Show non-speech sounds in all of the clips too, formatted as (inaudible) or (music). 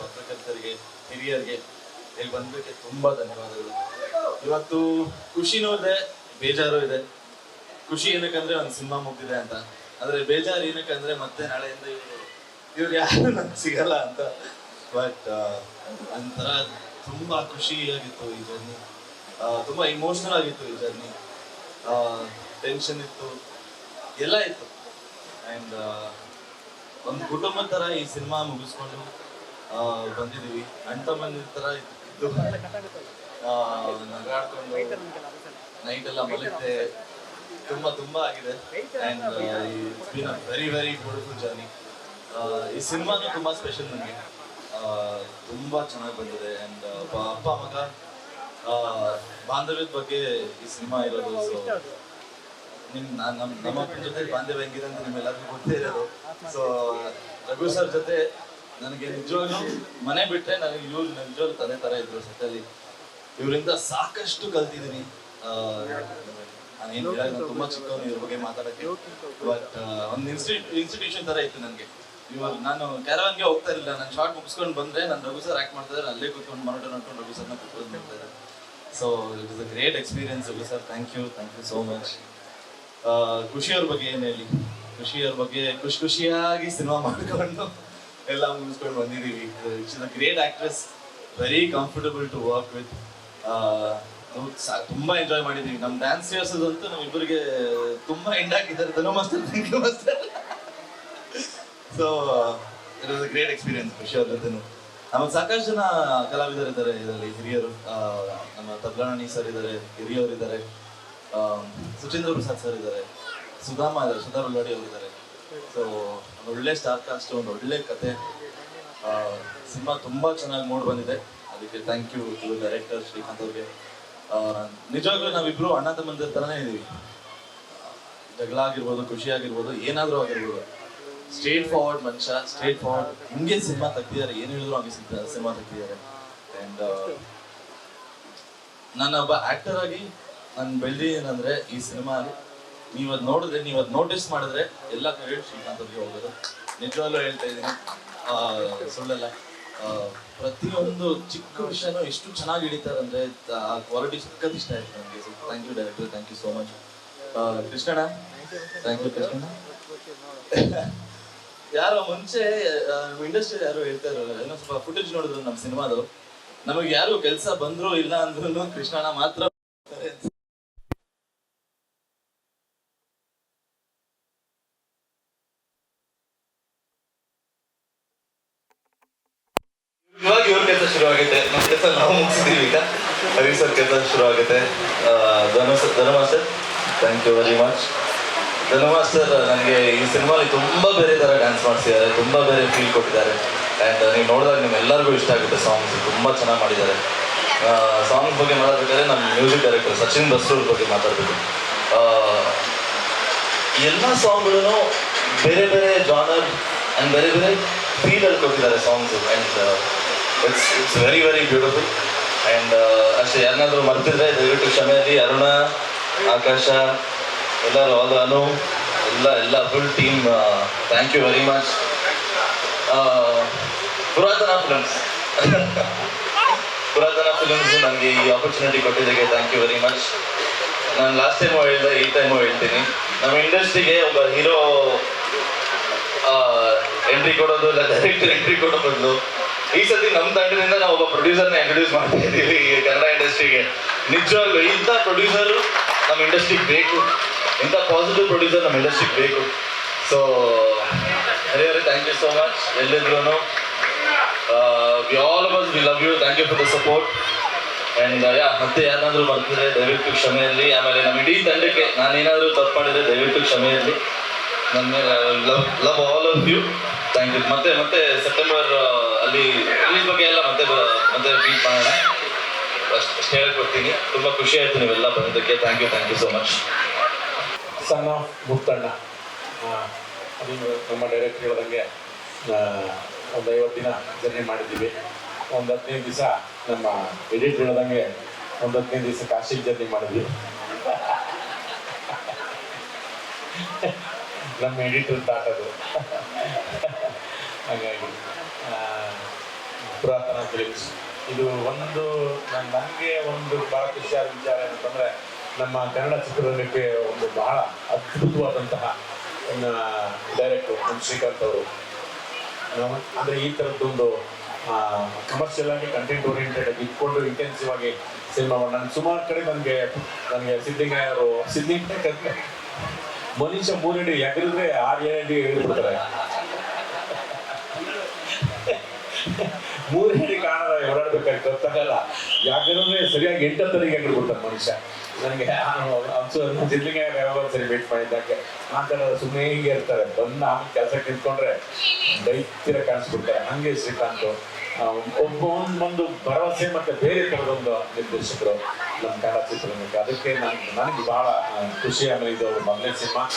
ಪತ್ರಕರ್ತರಿಗೆ, ಹಿರಿಯರಿಗೆ, ಇಲ್ಲಿ ಬಂದಕ್ಕೆ ತುಂಬಾ ಧನ್ಯವಾದಗಳು. ಇವತ್ತು ಖುಷಿನೂ ಇದೆ ಬೇಜಾರು ಇದೆ. ಖುಷಿ ಏನಕ್ಕಂದ್ರೆ ಒಂದು ಸಿನಿಮಾ ಮುಗ್ದಿದೆ ಅಂತ. ಆದ್ರೆ ಬೇಜಾರು ಏನಕ್ಕಂದ್ರೆ ಮತ್ತೆ ನಾಳೆಯಿಂದ ಇವರು ಇವ್ರು ಯಾರು ನಂಗೆ ಸಿಗಲ್ಲ ಅಂತ. ಬಟ್ ಒಂಥರ ತುಂಬಾ ಖುಷಿಯಾಗಿತ್ತು ಈ ಜರ್ನಿ ತುಂಬಾ ಇಮೋಷನಲ್ ಆಗಿತ್ತು ಈ ಜರ್ನಿ ಟೆನ್ಷನ್ ಇತ್ತು. ಎಲ್ಲ ಇತ್ತು. ಆ್ಯಂಡ್ ಒಂದು ಕುಟುಂಬದ ಥರ ಈ ಸಿನಿಮಾ ಮುಗಿಸ್ಕೊಂಡು ಆ, ಬಂದಿದೀವಿ ಅಣ್ಣ ತಮ್ಮನ ಥರ ಇದ್ದು ನಗಾಡ್ಕೊಂಡು ನೈಟ್ ಎಲ್ಲ ಮಲಗಿದೆ ತುಂಬಾ ತುಂಬಾ ಆಗಿದೆ. And it's very very beautiful journey ಈ ಸಿನಿಮಾನು ತುಂಬಾ ಸ್ಪೆಷಲ್ ನನಗೆ. ತುಂಬಾ ಚೆನ್ನಾಗಿ ಬಂದಿದೆ. ಅಂಡ್ ಅಪ್ಪ ಮಗ ಬಾಂಧವ್ಯದ ಬಗ್ಗೆ ಈ ಸಿನಿಮಾ ಇರೋದು. ಸೊ ನಿಮ್ ನಮ್ಮ ನಮ್ಮಪ್ಪನ ಜೊತೆ ಬಾಂಧವ್ಯ ಹೆಂಗಿದೆ ಅಂತ ನಿಮ್ಮೆಲ್ಲರಿಗೂ ಗೊತ್ತೇ ಇರೋದು. ಸೊ ರಘು ಸರ್ ಜೊತೆ ನನಗೆ ನಿಜವಾಗ್ಲೂ ಮನೆ ಬಿಟ್ಟರೆ ನನಗೆ ಇವ್ರು ನಿಜವಾಗ್ಲೂ ತಂದೆ ತರ ಇದ್ರು ಸತ್ಯದಲ್ಲಿ ಇವರಿಂದ ಸಾಕಷ್ಟು ಕಲ್ತಿದ್ದೀನಿ ನಾನೇನು ನಾನು ತುಂಬಾ ಚಿಕ್ಕವನು, ಇವ್ರ ಬಗ್ಗೆ ಮಾತಾಡಕ್ಕೆ. ಬಟ್ ಒಂದು ಇನ್ಸ್ಟಿಟ್ಯೂ ಇನ್ಸ್ಟಿಟ್ಯೂಷನ್ ತರ ಇತ್ತು ನನಗೆ. ಇವಾಗ ನಾನು ಕ್ಯಾರವಾನ್ಗೆ ಹೋಗ್ತಾ ಇರಲಿಲ್ಲ. ನಾನು ಶಾರ್ಟ್ ಮುಗಿಸ್ಕೊಂಡು ಬಂದ್ರೆ ನಾನು ರಘು ಸರ್ ಆಕ್ಟ್ ಮಾಡ್ತಾ ಇದ್ದಾರೆ ಅಲ್ಲೇ ಕೂತ್ಕೊಂಡು ಮಾನಿಟರ್ ನೋಡ್ಕೊಂಡು ರಘು ಸರ್ನ ಕೂತ್ಕೊಂಡು ಮಾಡ್ತಾ so it is a great experience Raghu sir thank you thank you so much ಖುಷಿಯವ್ರ ಬಗ್ಗೆ ಏನು ಹೇಳಿ? ಖುಷಿಯವ್ರ ಬಗ್ಗೆ ಖುಷಿ ಖುಷಿಯಾಗಿ ಸಿನಿಮಾ ಮಾಡ್ಕೊಂಡು. ಎಲ್ಲ ಮುಗಿಸ್ಕೊಂಡು ಬಂದಿದ್ದೀವಿ. It's a great actress very comfortable to work with ತುಂಬಾ ಎಂಜಾಯ್ ಮಾಡಿದೀವಿ ನಮ್ಮ ಡ್ಯಾನ್ಸ್ ರಿಹರ್ಸಲ್ ಅಂತೂ ನಮ್ಮಿಬ್ಬರಿಗೆ ತುಂಬಾ ಎಂಡ್ ಆಗಿದ್ದಾರೆ Dhanu master thank you master so it was a great experience ಖುಷಿ ಜೊತೆನು ನಮಗೆ ಸಾಕಷ್ಟು ಜನ ಕಲಾವಿದರು ಇದ್ದಾರೆ ಇದರಲ್ಲಿ, ಹಿರಿಯರು. ನಮ್ಮ ತಬ್ಲಾಣಿ ಸರ್ ಇದ್ದಾರೆ ಹಿರಿಯವರು ಇದ್ದಾರೆ ಸುಚೇಂದ್ರ ಪ್ರಸಾದ್ ಸರ್ ಇದ್ದಾರೆ. ಸುಧಾಮ ಇದ್ದಾರೆ ಸುಧಾ ಬಲ್ಲಾಡಿ ಅವರು ಇದ್ದಾರೆ ಸೊ ಒಳ್ಳೆ ಸ್ಟಾರ್ ಕಾಸ್ಟ್, ಒಂದು ಒಳ್ಳೆ ಕತೆ. ಸಿನಿಮಾ ತುಂಬ ಚೆನ್ನಾಗಿ ಮೂಡ್ ಬಂದಿದೆ. ಅದಕ್ಕೆ thank you to director Srikanth ಅವ್ರಿಗೆ. ನಿಜವಾಗ್ಲೂ ನಾವಿಬ್ರು ಅಣ್ಣ ತಮ್ಮಂದಿರ ಥರನೇ ಇದೀವಿ. ಜಗಳ ಆಗಿರ್ಬೋದು, ಖುಷಿ ಆಗಿರ್ಬೋದು, ಏನಾದರೂ ಆಗಿರ್ಬೋದು. ಸ್ಟ್ರೇಟ್ ಫಾರ್ವರ್ಡ್ ಮನುಷ್ಯ ಸ್ಟ್ರೇಟ್ ಫಾರ್ವರ್ಡ್ ಹಿಂಗೆ ಸಿನಿಮಾ ತೆಗ್ದಿದ್ದಾರೆ. ಏನು ಹೇಳಿದ್ರು ಹಂಗೆ ಸಿನಿಮಾ ತೆಗ್ದಿದ್ದಾರೆ. ಆ್ಯಂಡ್ ನಾನು ಒಬ್ಬ ಆಕ್ಟರ್ ಆಗಿ, ನಾನು ಬೆಳೆದಿದ್ದೇನೆಂದ್ರೆ ಈ ಸಿನಿಮಾ ನೀವು ನೋಡಿದ್ರೆ ನೀವು ನೋಟಿಸ್ ಮಾಡಿದ್ರೆ ಎಲ್ಲ ಕ್ರೆಡಿಟ್ ಶ್ರೀಕಾಂತ್ ಅವ್ರಿಗೆ ಹೋಗೋದು. ನಿಜವಾಗ್ಲೂ ಹೇಳ್ತಾ ಇದ್ದೀನಿ. ಸುಳ್ಳಲ್ಲ. ಪ್ರತಿಯೊಂದು ಚಿಕ್ಕ ವಿಷಯನೂ ಎಷ್ಟು ಚೆನ್ನಾಗಿ ಹಿಡಿತಾರೆ ಅಂದ್ರೆ, ಆ ಕ್ವಾಲಿಟಿ ಸಖತ್ ಇಷ್ಟ ಆಯ್ತು ನನಗೆ thank you director thank you so much Krishnanna? Thank you Krishnanna. (laughs) ಯಾರೋ ಮುಂಚೆ ಇಂಡಸ್ಟ್ರಿ ಯಾರೋ ಹೇಳ್ತಾ ಇರೋಲ್ಲ ಏನೋ ಸ್ವಲ್ಪ ಫುಟೇಜ್ ನೋಡಿದ್ರು ನಮ್ಮ ಸಿನಿಮಾದು. ನಮಗೆ ಯಾರು ಕೆಲಸ ಬಂದ್ರು ಇಲ್ಲ ಅಂದ್ರೂ ಕೃಷ್ಣಣ್ಣ ಮಾತ್ರ ಬರ್ತಾರೆ ಅಂತ. ಇವಾಗ ಇವ್ರ ಕೆಲಸ ಶುರು ಆಗುತ್ತೆ ನಮ್ಮ ಕೆಲಸ ನಾವು ಮುಗಿಸಿದೀವಿ ಈಗ. ಹರಿ ಸರ್ ಕೆಲಸ ಶುರು ಆಗುತ್ತೆ ಆ, Dhanu sir Dhanu master thank you very much Dhanu master ನನಗೆ ಈ ಸಿನಿಮಾಲಿ ತುಂಬ ಬೇರೆ ಥರ ಡ್ಯಾನ್ಸ್ ಮಾಡಿಸಿದ್ದಾರೆ ತುಂಬ ಬೇರೆ ಫೀಲ್ ಕೊಟ್ಟಿದ್ದಾರೆ. ಆ್ಯಂಡ್ ನೀವು ನೋಡಿದಾಗ ನಿಮ್ಮೆಲ್ಲರಿಗೂ ಇಷ್ಟ ಆಗುತ್ತೆ ಸಾಂಗ್ಸ್ ತುಂಬ ಚೆನ್ನಾಗಿ ಮಾಡಿದ್ದಾರೆ. ಸಾಂಗ್ಸ್ ಬಗ್ಗೆ ಮಾತಾಡ್ಬೇಕಾದ್ರೆ ನಮ್ಮ ಮ್ಯೂಸಿಕ್ ಡೈರೆಕ್ಟರ್ ಸಚಿನ್ ಬಸ್ರೂರ್ ಬಗ್ಗೆ ಮಾತಾಡ್ಬೇಕು. ಎಲ್ಲ ಸಾಂಗ್ಗಳನ್ನು ಬೇರೆ ಬೇರೆ ಜಾನರ್ ಆ್ಯಂಡ್ ಬೇರೆ ಬೇರೆ ಫೀಲಲ್ಲಿ ಕೊಟ್ಟಿದ್ದಾರೆ songs and it's it's very very beautiful and ಅಷ್ಟೇ, ಯಾರನ್ನಾದರೂ ಮರ್ತಿದ್ರೆ ದಯವಿಟ್ಟು ಕ್ಷಮೆಯಲ್ಲಿ ಅರುಣ, ಆಕಾಶ, ಎಲ್ಲರೂ ಆಲ್ ಅನು, ಎಲ್ಲ ಎಲ್ಲ full team thank you very much Puratana films Puratana films ನನಗೆ ಈ ಆಪರ್ಚುನಿಟಿ ಕೊಟ್ಟಿದ್ದಕ್ಕೆ ಥ್ಯಾಂಕ್ ಯು ವೆರಿ ಮಚ್ ನಾನು ಲಾಸ್ಟ್ ಟೈಮು ಹೇಳಿದೆ, ಈ ಟೈಮು ಹೇಳ್ತೀನಿ. ನಮ್ಮ ಇಂಡಸ್ಟ್ರಿಗೆ ಒಬ್ಬ ಹೀರೋ ಎಂಟ್ರಿ ಕೊಡೋದು ಇಲ್ಲ ಡೈರೆಕ್ಟರ್ ಎಂಟ್ರಿ ಕೊಡೋ ಬದಲು ಈ ಸತಿ ನಮ್ಮ ತಂಡದಿಂದ ನಾವು ಒಬ್ಬ ಪ್ರೊಡ್ಯೂಸರ್ನ ಇಂಟ್ರೊಡ್ಯೂಸ್ ಮಾಡ್ತಾ ಇದ್ದೀವಿ ಈ ಕನ್ನಡ ಇಂಡಸ್ಟ್ರಿಗೆ ನಿಜವಾಗ್ಲೂ ಇಂಥ ಪ್ರೊಡ್ಯೂಸರ್ ನಮ್ಮ ಇಂಡಸ್ಟ್ರಿಗೆ ಬೇಕು. ಇಂಥ ಪಾಸಿಟಿವ್ ಪ್ರೊಡ್ಯೂಸರ್ ನಮ್ಮ ಇಂಡಸ್ಟ್ರಿಗೆ ಬೇಕು. ಸೊ ಹರಿಹರಿ ಥ್ಯಾಂಕ್ ಯು ಸೋ ಮಚ್ ಎಲ್ಲಿದ್ರು we all of we love you thank you for the support and yeah ಮತ್ತೆ ಯಾರಾದ್ರೂ ಬರ್ತಿದ್ರೆ ದಯವಿಟ್ಟು ಕ್ಷಮೆಯಲ್ಲಿ. ಆಮೇಲೆ ನಮ್ಮ ಇಡೀ ತಂಡಕ್ಕೆ ನಾನೇನಾದರೂ ತಪ್ಪು ಮಾಡಿದ್ರೆ ದಯವಿಟ್ಟು ಕ್ಷಮೆಯಲ್ಲಿ. ನನ್ನ love love all of you thank you ಮತ್ತೆ ಮತ್ತೆ ಸೆಪ್ಟೆಂಬರ್ ಅಲ್ಲಿ ರಿಲೀಸ್ ಬಗ್ಗೆ ಎಲ್ಲ ಮತ್ತೆ ಮತ್ತೆ ಮೀಟ್ ಮಾಡೋಣ. ಅಷ್ಟು ಹೇಳಕ್ ಬರ್ತೀನಿ. ತುಂಬ ಖುಷಿ ಆಯ್ತು ನೀವೆಲ್ಲ ಬಂದಿದ್ದಕ್ಕೆ. Thank you thank you so much ಸಣ್ಣ ಮುಕ್ತಣ್ಣ ಅದು ನಮ್ಮ ಡೈರೆಕ್ಟ್ ಹೇಳ್ದಂಗೆ ಒಂದು ಐವತ್ತು ದಿನ ಜರ್ನಿ ಮಾಡಿದ್ದೀವಿ. ಒಂದು ಹದಿನೈದು ದಿವಸ ನಮ್ಮ ಎಡಿಟ್ ಹೇಳ್ದಂಗೆ ಒಂದು ಹದಿನೈದು ದಿವಸ ಕಾಶಿಗೆ ಜರ್ನಿ ಮಾಡಿದ್ವಿ. (laughs) ನಮ್ಮ ಎಡಿಟರ್ ತಾಟದು (laughs) ಹಾಗಾಗಿ ಪುರಾತನ ಫಿಲಿಮ್ಸ್ ಇದು ಒಂದು, ನನ್- ನನಗೆ ಒಂದು ಬಹಳ ಖುಷಿಯಾದ ವಿಚಾರ ಏನಂತಂದರೆ ನಮ್ಮ ಕನ್ನಡ ಚಿತ್ರರಂಗಕ್ಕೆ ಒಂದು ಬಹಳ ಅದ್ಭುತವಾದಂತಹ ಡೈರೆಕ್ಟರ್ ನಮ್ಮ ಶ್ರೀಕಾಂತ್ ಅವರು. ಅಂದರೆ ಈ ಥರದ್ದೊಂದು ಕಮರ್ಷಿಯಲ್ ಆಗಿ ಕಂಟೆಂಟ್ ಓರಿಯೆಂಟೆಡ್ ಆಗಿ ಇಟ್ಕೊಂಡು ಇಂಟೆನ್ಸಿವ್ ಆಗಿ ಸಿನಿಮಾ ನಾನು ಸುಮಾರು ಕಡೆ ನನಗೆ ನನಗೆ ಸಿದ್ದಿಂಗಯ್ಯವರು ಅವರು ಸಿದ್ದಿಂಗಾಯ ಮನುಷ್ಯ ಮೂರಡಿ ಎಗರಿದ್ರೆ ಆರು ಎಗರಿಬಿಡ್ತಾರೆ ಮೂರು (laughs) ಹೇಳಿ ಕಾಣದ ಓಡಾಡ್ಬೇಕಾಗಿ ಗೊತ್ತಾಗಲ್ಲ. ಯಾಕಂದ್ರೆ ಸರಿಯಾಗಿ ಎಂಟತ್ತರಿಗೆ ಎಗರ್ಬಿಡ್ತಾನೆ ಮನುಷ್ಯ. ನನಗೆ ಯಾವಾಗ ಸರಿ ಮೀಟ್ ಮಾಡಿದ್ದಾಗೆ ಮಾತಾಡೋದು ಸುಮ್ಮನೆ ಹಿಂಗೆ ಇರ್ತಾರೆ. ಬಂದ ಆಮೇಲೆ ಕೆಲಸಕ್ಕೆ ನಿಂತ್ಕೊಂಡ್ರೆ ದೈತ್ಯರ ಕಾಣಿಸ್ಬಿಡ್ತಾರೆ. ಹಂಗೆ ಶ್ರೀಕಾಂತ್. ಆ, ಒಬ್ಬ ಒಂದು ಭರವಸೆ ಮತ್ತೆ ಬೇರೆ ಥರದೊಂದು ನಿರ್ದೇಶಕರು ನಮ್ಮ ಕನ್ನಡ ಚಿತ್ರರಂಗಕ್ಕೆ. ಅದಕ್ಕೆ ನನ್ಗೆ ನನಗೆ ಬಹಳ ಖುಷಿ ಆಮೇಲೆ ಇದು. ಮೊದಲನೇ ಸಿನಿಮಾ.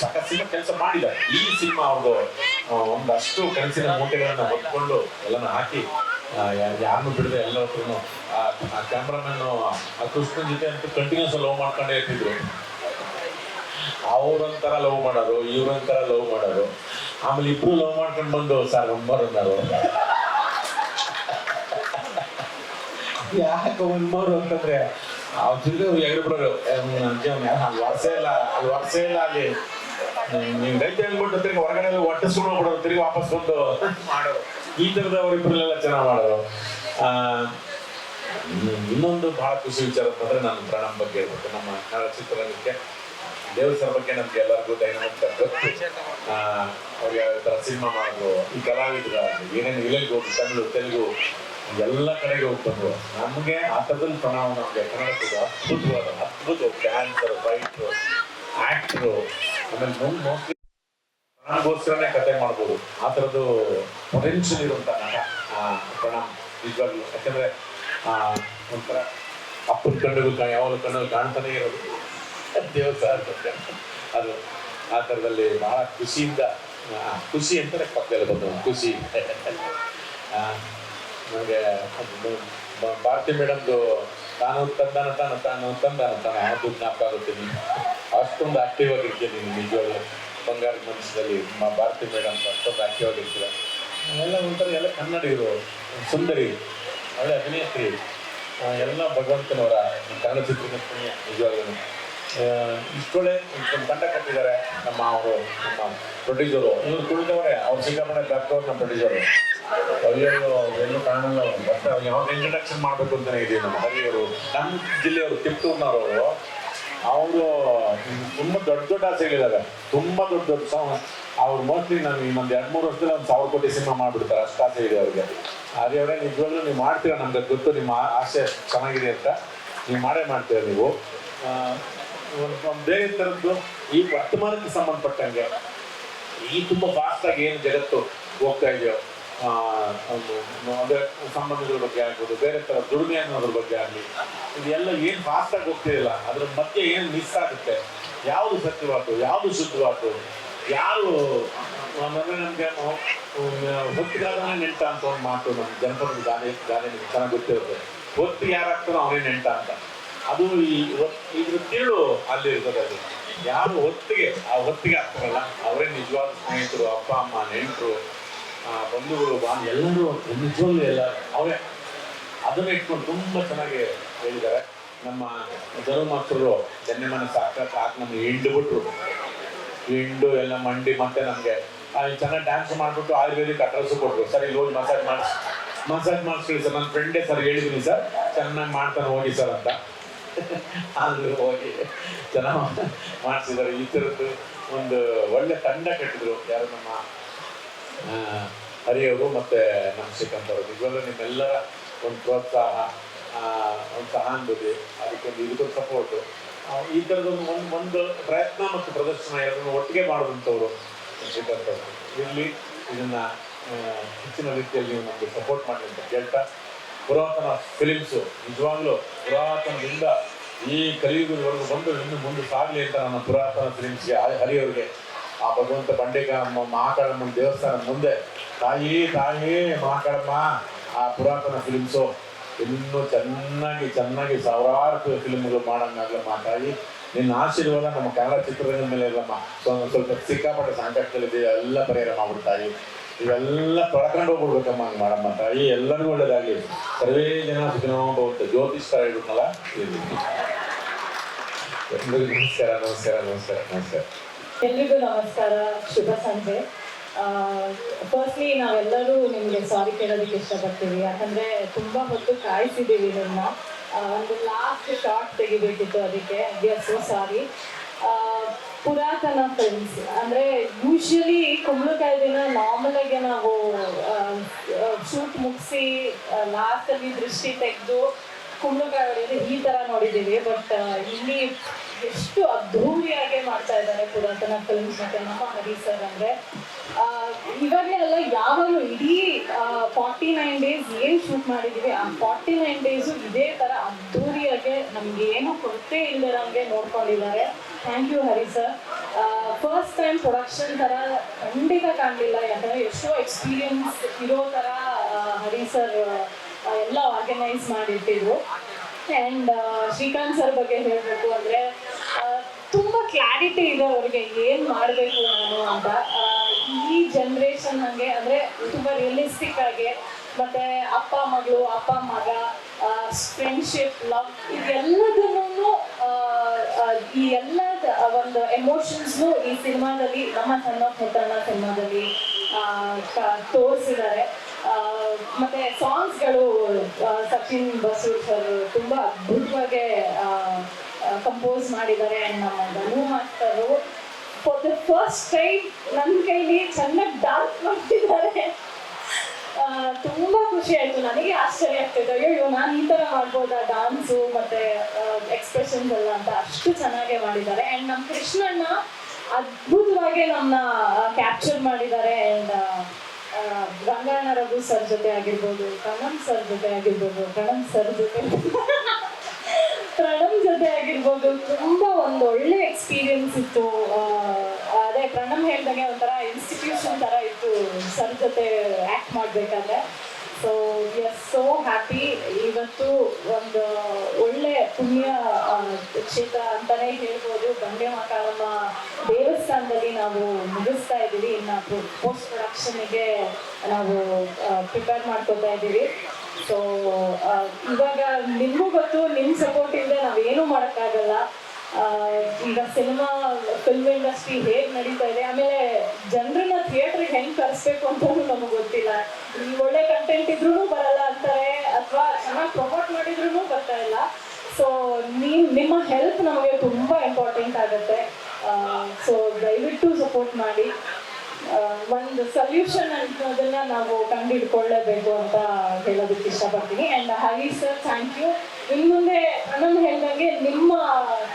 ಸಖತ್ ಸಿನಿಮಾ ಕೆಲಸ ಮಾಡಿದ್ದಾರೆ. ಈ ಸಿನಿಮಾ ಅವ್ರದ್ದು ಆ, ಒಂದಷ್ಟು ಕನಸಿನ ಮೂಟೆಗಳನ್ನ ಹೊತ್ಕೊಂಡು ಎಲ್ಲನ ಹಾಕಿ ಯಾರನ್ನು ಬಿಡದೆ ಎಲ್ಲ ಹತ್ರನು ಆ ಕ್ಯಾಮ್ರಾಮನ್, ಆ ಕೃಷ್ಣನ್ ಜೊತೆ ಅಂತೂ ಕಂಟಿನ್ಯೂಸ್ ಲವ್ ಮಾಡ್ಕೊಂಡೇ ಇರ್ತಿದ್ರು. ಅವ್ರೊಂಥರ ಲವ್ ಮಾಡೋರು, ಇವ್ರೊಂಥರ ಲವ್ ಮಾಡೋರು. ಆಮೇಲೆ ಇಬ್ರು ಲವ್ ಮಾಡ್ಕೊಂಡು ಬಂದು, ಸರ್ ನಂಬರ್ ಅನ್ನೋರು ಯಾಕೆ ಒಂದ್ಮೂರು ಅಂತಂದ್ರೆ, ಅವ್ರ ಜೊತೆ ಎರಡು ಅಲ್ಲಿ ವರ್ಷ ಇಲ್ಲ ಅಲ್ಲಿ ವರ್ಷ ಇಲ್ಲ ಅಲ್ಲಿ. ನೀವು ಗೈತೆ ಹೇಳ್ಬಿಟ್ಟು ತಿರ್ಗಿ ಹೊರಗಡೆ ಒಟ್ಟು ಹೋಗ್ಬಿಡೋರು ತಿರ್ಗಿ ವಾಪಸ್ ಬಂದು ಮಾಡೋರು ಈ ಥರದ ಅವರಿಬ್ಬರೆಲ್ಲ ಚೆನ್ನಾಗಿ ಮಾಡೋರು. ಆ, ಇನ್ನೊಂದು ಬಹಳ ಖುಷಿ ವಿಚಾರ ಅಂತಂದ್ರೆ ನಾನು ಪ್ರಣಮ್ ಬಗ್ಗೆ ಹೇಳ್ಬೇಕು ನಮ್ಮ ಕನ್ನಡ ಚಿತ್ರರಂಗಕ್ಕೆ ದೇವಸ್ಥಾನ ಬಗ್ಗೆ ನಮ್ಗೆ ಎಲ್ಲರಿಗೂ ದೈನಂದಿಕ ಗೊತ್ತು. ಆ, ಅವ್ರು ಯಾವ ಥರ ಸಿನಿಮಾ ಮಾಡಿದ್ರು ಈ ಕಲಾವಿದರ ಏನೇನು ವಿಲೇಜ್ ಹೋಗಿ ತಮಿಳು ತೆಲುಗು ಎಲ್ಲ ಕಡೆಗೆ ಹೋಗಿ ಬಂದ್ರು. ನಮಗೆ ಆ ಥರದಲ್ಲಿ ಪ್ರಣಾಮ ನಮಗೆ ಕನ್ನಡದ ಅದ್ಭುತವಾದ ಅದ್ಭುತ ಡ್ಯಾನ್ಸರ್ ಫೈಟ್ರು ಆಕ್ಟ್ರು ಆಮೇಲೆ ಮುಂದೆ ಮೋಸ್ಟ್ಲಿ ಕತೆ ಮಾಡ್ಬೋದು. ಆ ಥರದ್ದು ಪೊಟೆನ್ಷಿಯಲ್ ಇರುವಂತ ನಟ ಪ್ರಣಾಮ್ ನಿಜವಾಗ್ಲು. ಯಾಕಂದ್ರೆ ಒಂಥರ ಅಪ್ಪನ ಕಣ್ಣು ಯಾವಾಗಲೂ ಕಣ್ಣಲ್ಲಿ ಕಾಣ್ತಾನೆ ಇರೋದು. ದೇವಸ್ಥಾನ ಅದು ಆ ಥರದಲ್ಲಿ ಬಹಳ ಖುಷಿಯಿಂದ ಖುಷಿ ಅಂತಾರೆ ಪಕ್ಕದಲ್ಲಿ ಬಂದು ಖುಷಿ. ನನಗೆ ಭಾರತಿ ಮೇಡಮ್ದು ತಾನು ತಂದಾನ ತಾನು ತಾನು ತಂದಾನ ತಾನು ಅದು ಜ್ಞಾಪಕ ಆಗುತ್ತೆ ನೀನು ಅಷ್ಟೊಂದು ಆಕ್ಟಿವ್ ಆಗಿರ್ತೀನಿ ನಿಜವಾಗ್ಲೂ ಬಂಗಾರ ಮನಸ್ಸಲ್ಲಿ. ನಮ್ಮ ಭಾರತಿ ಮೇಡಮ್ ಅಷ್ಟೊಂದು ಆಕ್ಟಿವ್ ಆಗಿರ್ತೀರ ಎಲ್ಲ ಒಂಥರ ಎಲ್ಲ ಕನ್ನಡಿಗರು ಸುಂದರಿ. ಒಳ್ಳೆ ಅಭಿನೇತ್ರಿ. ಎಲ್ಲ ಭಗವಂತನವರ ಕನ್ನಡ ಚಿತ್ರರಂಗ ನಿಜವಾಗ್ಲೂ ಇಷ್ಟೊಳ್ಳೆ ತಂಡ ಕಟ್ಟಿದ್ದಾರೆ ನಮ್ಮ ಅವರು, ನಮ್ಮ ಪ್ರೊಡ್ಯೂಸರು ಇವರು ಕುಳಿತವ್ರೆ ಅವ್ರು ಸಿಕ್ಕಾಪಟ್ಟೆ ಬರ್ತವ್ರು ನಮ್ಮ ಪ್ರೊಡ್ಯೂಸರು ಹರಿಯವರು ಎಲ್ಲೂ ಕಾಣಲ್ಲ ಅವ್ರು. ಯಾವಾಗ ಇಂಟ್ರಡಕ್ಷನ್ ಮಾಡಬೇಕು ಅಂತಲೇ ಇದೆ ನಮ್ಮ ಹರಿಯವರು ನಮ್ಮ ಜಿಲ್ಲೆಯವರು ತಿಪ್ಟೂರ್ನವರು ಅವರು ತುಂಬಾ ದೊಡ್ಡ ದೊಡ್ಡ ಆಸೆಗಳಿದ್ದಾವೆ ತುಂಬಾ ದೊಡ್ಡ ದೊಡ್ಡ ಸಾಂಗ್ ಅವ್ರು ಮೋಸ್ಟ್ಲಿ ನಾನು ಇನ್ನೊಂದು ಎರಡು ಮೂರು ವರ್ಷದಲ್ಲಿ ಒಂದು ಸಾವಿರ ಕೋಟಿ ಸಿನಿಮಾ ಮಾಡಿಬಿಡ್ತಾರೆ. ಅಷ್ಟು ಆಸೆ ಇದೆ ಅವ್ರಿಗೆ. ಅವರೇ, ನಿಜವಾಗ್ಲೂ ನೀವು ಮಾಡ್ತೀರಾ? ನಮ್ಗೆ ಗೊತ್ತು. ನಿಮ್ಮ ಆಸೆ ಚೆನ್ನಾಗಿದೆ ಅಂತ. ನೀವು ಮಾಡೇ ಮಾಡ್ತೀರಾ ನೀವು? ಬೇರೆ ಥರದ್ದು ಈ ವರ್ತಮಾನಕ್ಕೆ ಸಂಬಂಧಪಟ್ಟಂಗೆ ಈ ತುಂಬಾ ಫಾಸ್ಟ್ ಆಗಿ ಏನು ಜಗತ್ತು ಹೋಗ್ತಾ ಇದೆಯೋ ಅಂದ್ರೆ ಸಂಬಂಧಗಳ ಬಗ್ಗೆ ಆಗ್ಬೋದು, ಬೇರೆ ಥರ ದುಡಿಮೆ ಅನ್ನೋದ್ರ ಬಗ್ಗೆ ಆಗಲಿ, ಇದೆಲ್ಲ ಏನು ಆಗಿ ಹೋಗ್ತಿರಲಿಲ್ಲ ಅದ್ರ ಮಧ್ಯೆ ಏನು ಮಿಸ್ ಆಗುತ್ತೆ, ಯಾವುದು ಸತ್ಯವಾತು ಯಾವುದು ಶುದ್ಧವಾತು ಯಾರು ನಮಗೆ ನಮ್ಗೆ ಹೊತ್ತಿಗಾದ್ರೆ ನೆಂಟ ಅಂತ ಒಂದು ಮಾತು ನಮ್ಮ ಜನಪದ ಗಾದೆ ಗಾದೆ ನಿಮ್ಗೆ ಚೆನ್ನಾಗಿ ಗೊತ್ತಿರುತ್ತೆ. ಹೊತ್ತಿಗೆ ಯಾರಾಗ್ತಾನೋ ಅವನೇ ನೆಂಟ ಅಂತ. ಅದು ಈ ಇದ್ರ ತಿರುಳು ಅಲ್ಲಿ ಇರ್ತದೆ ಅದು. ಯಾರು ಹೊತ್ತಿಗೆ, ಆ ಹೊತ್ತಿಗೆ ಆಗ್ತಾರಲ್ಲ, ಅವರೇ ನಿಜವಾದ ಸ್ನೇಹಿತರು, ಅಪ್ಪ, ಅಮ್ಮ, ನೆಂಟರು ಬಂಧುಗಳು ಬಾ ಎಲ್ಲರೂ ನಿಜವಾಗ್ಲೂ ಎಲ್ಲ ಅವರೇ ಅದನ್ನ ಇಟ್ಕೊಂಡು ತುಂಬಾ ಚೆನ್ನಾಗಿ ಹೇಳಿದ್ದಾರೆ. ನಮ್ಮ ಧರ್ಮಸ್ಥರು ಜನ್ಯ ಸಾಕ ಸಾಕು ನಮ್ಗೆ ಹಿಂಡು ಬಿಟ್ರು. ಹಿಂಡು ಎಲ್ಲ ಮಂಡಿ ಮತ್ತೆ ನಮ್ಗೆ. ಆ, ಚೆನ್ನಾಗಿ ಡ್ಯಾನ್ಸ್ ಮಾಡ್ಬಿಟ್ಟು ಆಯುರ್ವೇದಿಕ್ ಅಡ್ರೆಸ್ ಕೊಟ್ರು. ಸರ್ ಇಲ್ಲಿ ಹೋಗಿ ಮಸಾಜ್ ಮಾಡಿಸ್. ಮಸಾಜ್ ಮಾಡಿಸ್ಕೊಳ್ಳಿ ಸರ್. ನನ್ನ ಫ್ರೆಂಡೇ ಸರ್ ಹೇಳಿದ್ದೀನಿ ಸರ್. ಚೆನ್ನಾಗಿ ಮಾಡ್ತಾನೆ ಹೋಗಿ ಸರ್ ಅಂತ. ಅಲ್ಲಿ ಹೋಗಿ ಚೆನ್ನಾಗಿ ಮಾಡಿಸಿದ್ದಾರೆ. ಈ ಥರದ್ದು ಒಂದು ಒಳ್ಳೆ ತಂಡ ಕಟ್ಟಿದ್ರು ಯಾರು ನಮ್ಮ ಆ, ಮತ್ತು ನಮ್ಮ ಸಿಕ್ಕಂಥವ್ರು ನಿಜವಾಗ್ಲೂ ನಿಮ್ಮೆಲ್ಲರ ಒಂದು ಪ್ರೋತ್ಸಾಹ ಒಂದು ಸಹಾನುಭೂತಿ. ಅದಕ್ಕೊಂದು ಇದಕ್ಕೊಂದು ಸಪೋರ್ಟು ಈ ಥರದೊಂದು ಒಂದು ಒಂದು ಪ್ರಯತ್ನ ಮತ್ತು ಪ್ರದರ್ಶನ ಎರಡನ್ನು ಒಟ್ಟಿಗೆ ಮಾಡುವಂಥವ್ರು ಸಿಕ್ಕಂಥವ್ರು ಇಲ್ಲಿ ಇದನ್ನು ಹೆಚ್ಚಿನ ರೀತಿಯಲ್ಲಿ ನೀವು ನಮಗೆ ಸಪೋರ್ಟ್ ಮಾಡಿ ಅಂತ ಕೇಳ್ತಾ ಪುರಾತನ ಫಿಲಿಮ್ಸು ನಿಜವಾಗ್ಲೂ ಪುರಾತನದಿಂದ ಈ ಕಲಿಯುಗದವರೆಗೂ ಬಂದು ಇನ್ನು ಮುಂದೆ ಸಾಗಲಿ ಅಂತ ನನ್ನ ಪುರಾತನ ಫಿಲಿಮ್ಸ್ಗೆ ಹರಿಯವರಿಗೆ ಆ ಭಗವಂತ ಬಂಡೆಗ ಮಹಾಕಾಳಮ್ಮನ ದೇವಸ್ಥಾನ ಮುಂದೆ, ತಾಯಿ ತಾಯಿ, ಮಹಾಕಾಳಮ್ಮ, ಆ ಪುರಾತನ ಫಿಲಿಮ್ಸು. ಇನ್ನೂ ಚೆನ್ನಾಗಿ ಚೆನ್ನಾಗಿ ಸಾವಿರಾರು ಫಿಲ್ಮ್ಗಳು ಮಾಡಂಗಾಗಲಮ್ಮ ತಾಯಿ. ನಿನ್ನ ಆಶೀರ್ವಾದ ನಮ್ಮ ಕನ್ನಡ ಚಿತ್ರರಂಗದ ಮೇಲೆ ಇಲ್ಲಮ್ಮ ಸೊ ಸ್ವಲ್ಪ ಸಿಕ್ಕಾಪಟ್ಟೆ ಸಂಕಷ್ಟದಲ್ಲಿದೆ ಎಲ್ಲ ಪರಿಹಾರ ಮಾಡ್ಬಿಡ್ತಾಯಿ ಇವೆಲ್ಲ ತೊಳ್ಕೊಂಡು ಹೋಗ್ಬಿಡ್ಬೇಕಮ್ಮ ಹಂಗೆ ಮಾಡಮ್ಮ ತಾಯಿ. ಎಲ್ಲರಿಗೂ ಒಳ್ಳೇದಾಗಲಿ. ಸರ್ವೇ ಜನ ಸುಖಿನೋ ಭವಂತು ಜ್ಯೋತಿಷ್ ಥರ ಹೇಳಿದ್ನಲ್ಲ ಇರ್ಲಿ. ಎಲ್ರಿಗೂ ನಮಸ್ಕಾರ ನಮಸ್ಕಾರ ನಮಸ್ಕಾರ ನಮಸ್ಕಾರ. ಎಲ್ರಿಗೂ ನಮಸ್ಕಾರ, ಶುಭ ಸಂಜೆ. ಫಸ್ಟ್ಲಿ ನಾವೆಲ್ಲರೂ ನಿಮಗೆ ಸಾರಿ ಕೇಳೋದಕ್ಕೆ ಇಷ್ಟಪಡ್ತೀವಿ. ಯಾಕಂದರೆ ತುಂಬಾ ಹೊತ್ತು ಕಾಯಿಸಿದ್ದೀವಿ ಇದನ್ನ. ಒಂದು ಲಾಸ್ಟ್ ಶಾರ್ಟ್ ತೆಗಿಬೇಕಿತ್ತು ಅದಕ್ಕೆ. ವಿ ಸೋ ಸಾರಿ ಪುರಾತನ ಫಿಲ್ಮ್ಸ್ ಅಂದ್ರೆ ಯೂಶ್ವಲಿ ಕುಂಬಳಕಾಯಿ ದಿನ ನಾರ್ಮಲ್ ಆಗಿ ನಾವು ಶೂಟ್ ಮುಗಿಸಿ ಲಾಸ್ಟ್ ಅಲ್ಲಿ ದೃಷ್ಟಿ ತೆಗೆದು ಕುಂಬಳಕಾಯಿ ಈ ತರ ನೋಡಿದ್ದೀವಿ ಬಟ್ ಇಲ್ಲಿ ಎಷ್ಟು ಅದ್ಧೂರಿಯಾಗಿ ಮಾಡ್ತಾ ಇದ್ದಾರೆ ಪುರಾತನ ಫಿಲ್ಮ್ಸ್ ಮತ್ತೆ ನಮ್ಮ ಹರಿ ಸರ್ ಅಂದ್ರೆ. ಇವಾಗಲೇ ಅಲ್ಲ ಯಾವಾಗಲೂ ಇಡೀ ಫಾರ್ಟಿ ನೈನ್ ಡೇಸ್ ಏನು ಶೂಟ್ ಮಾಡಿದೀವಿ, ಆ ಫಾರ್ಟಿ ನೈನ್ ಡೇಸು ಇದೇ ತರ ಅದ್ಧೂರಿಯಾಗಿ ನಮ್ಗೆ ಏನು ಕೊರತೆ ಇಲ್ಲದಂಗೆ ನೋಡ್ಕೊಂಡಿದ್ದಾರೆ. Thank you Hari sir first time production ಥರ ಖಂಡಿತ ಕಾಣಲಿಲ್ಲ, ಯಾಕಂದ್ರೆ ಎಷ್ಟೋ ಎಕ್ಸ್ಪೀರಿಯನ್ಸ್ ಇರೋ ಥರ ಹರಿ ಸರ್ ಎಲ್ಲ ಆರ್ಗನೈಸ್ ಮಾಡಿಟ್ಟಿದ್ರು. ಆ್ಯಂಡ್ ಶ್ರೀಕಾಂತ್ ಸರ್ ಬಗ್ಗೆ ಹೇಳಬೇಕು ಅಂದರೆ ತುಂಬ ಕ್ಲಾರಿಟಿ ಇದೆ ಅವ್ರಿಗೆ ಏನು ಮಾಡಬೇಕು ನಾನು ಅಂತ. ಈ ಜನ್ರೇಷನ್ ಹಂಗೆ ಅಂದರೆ ತುಂಬ ರಿಯಲಿಸ್ಟಿಕ್ ಆಗಿ, ಮತ್ತು ಅಪ್ಪ ಮಗಳು, ಅಪ್ಪ ಮಗ ಫ್ರೆಂಡ್ಶಿಪ್ ಲವ್ ಇದೆಲ್ಲದನ್ನು ಈ ಎಲ್ಲ ಒಂದು ಎಮೋಷನ್ಸ್ನು ಈ ಸಿನಿಮಾದಲ್ಲಿ, ನಮ್ಮ ಸಣ್ಣ ಮುತ್ತಣ್ಣ ಸಿನಿಮಾದಲ್ಲಿ ತೋರಿಸಿದ್ದಾರೆ. ಮತ್ತೆ ಸಾಂಗ್ಸ್ಗಳು ಸಚಿನ್ ಬಸು ಸರ್ ತುಂಬಾ ಅದ್ಭುತವಾಗಿ ಕಂಪೋಸ್ ಮಾಡಿದ್ದಾರೆ ನಮ್ಮ Dhanu ಮಾಸ್ತರು for the first time ನನ್ನ ಕೈಲಿ ಚೆನ್ನಾಗಿ ಡಾನ್ಸ್ ಮಾಡ್ತಿದ್ದಾರೆ. ತುಂಬ ಖುಷಿ ಆಯ್ತು. ನನಗೆ ಆಶ್ಚರ್ಯ ಆಗ್ತಿದೆ ಅಯ್ಯೋ ನಾನು ಈ ತರ ಮಾಡ್ಬೋದಾ ಡಾನ್ಸು ಮತ್ತೆ ಎಕ್ಸ್ಪ್ರೆಷನ್ಸ್ ಎಲ್ಲ ಅಂತ ಅಷ್ಟು ಚೆನ್ನಾಗೇ ಮಾಡಿದ್ದಾರೆ. ಅಂಡ್ ನಮ್ಮ ಕೃಷ್ಣಣ್ಣ ಅದ್ಭುತವಾಗಿ ನಮ್ಮನ್ನ ಕ್ಯಾಪ್ಚರ್ ಮಾಡಿದ್ದಾರೆ ಅಂಡ್ ರಂಗಾಯಣ ರಘು ಸರ್ ಜೊತೆ ಆಗಿರ್ಬೋದು ಪ್ರಣಮ್ ಸರ್ ಜೊತೆ ಆಗಿರ್ಬೋದು ಪ್ರಣಮ್ ಸರ್ ಜೊತೆ (laughs) ಪ್ರಣಮ್ ಜೊತೆ ಆಗಿರ್ಬೋದು, ತುಂಬ ಒಂದು ಒಳ್ಳೆ ಎಕ್ಸ್ಪೀರಿಯನ್ಸ್ ಇತ್ತು. ಅದೇ ಪ್ರಣಮ್ ಹೇಳ್ದಂಗೆ ಒಂಥರ ಇನ್ಸ್ಟಿಟ್ಯೂಷನ್ ತರ ಇತ್ತು ಸರ್ ಜೊತೆ ಆಕ್ಟ್ ಮಾಡಬೇಕಾದ್ರೆ. So we are so happy ಇವತ್ತು ಒಂದು ಒಳ್ಳೆ ಪುಣ್ಯ ಕ್ಷೇತ್ರ ಅಂತಾನೆ ಹೇಳ್ಬೋದು. ಬಂಡೆ ಮಾಕಾಳಮ್ಮ ದೇವಸ್ಥಾನದಲ್ಲಿ ನಾವು ಮುಗಿಸ್ತಾ ಇದ್ದೀವಿ. ಇನ್ನು ಪೋಸ್ಟ್ ಪ್ರೊಡಕ್ಷನ್ಗೆ ನಾವು ಪ್ರಿಪೇರ್ ಮಾಡ್ಕೋತಾ ಇದ್ದೀವಿ. ಸೊ ಇವಾಗ ನಿಮಗೂ ಗೊತ್ತು ನಿಮ್ಮ ಸಪೋರ್ಟ್ ಇಲ್ಲದೆ ನಾವೇನು ಮಾಡೋಕ್ಕಾಗಲ್ಲ. ಈಗ ಸಿನಿಮಾ ಫಿಲ್ಮ್ ಇಂಡಸ್ಟ್ರಿ ಹೇಗೆ ನಡೀತಾ ಇದೆ? ಆಮೇಲೆ ಜನರನ್ನ ಥಿಯೇಟ್ರಿಗೆ ಹೆಂಗೆ ಕರೆಸ್ಬೇಕು ಅಂತಲೂ ನಮಗೆ ಗೊತ್ತಿಲ್ಲ. ಒಳ್ಳೆ ಕಂಟೆಂಟ್ ಇದ್ರೂ ಬರಲ್ಲ ಅಂತಾರೆ, ಅಥವಾ ಚೆನ್ನಾಗಿ ಪ್ರಮೋಟ್ ಮಾಡಿದ್ರು ಬರ್ತಾ ಇಲ್ಲ. ಸೊ ನೀವು ನಿಮ್ಮ ಹೆಲ್ಪ್ ನಮಗೆ ತುಂಬ ಇಂಪಾರ್ಟೆಂಟ್ ಆಗುತ್ತೆ. ಸೊ ದಯವಿಟ್ಟು ಸಪೋರ್ಟ್ ಮಾಡಿ. ಒಂದು ಸೊಲ್ಯೂಷನ್ ಅನ್ನೋದನ್ನ ನಾವು ಕಂಡುಹಿಡ್ಕೊಳ್ಳೇಬೇಕು ಅಂತ ಹೇಳೋದಕ್ಕೆ ಇಷ್ಟಪಡ್ತೀನಿ. And Hari sir thank you ಇನ್ನು ಮುಂದೆ ನಾನು ಹೇಳ್ದಂಗೆ ನಿಮ್ಮ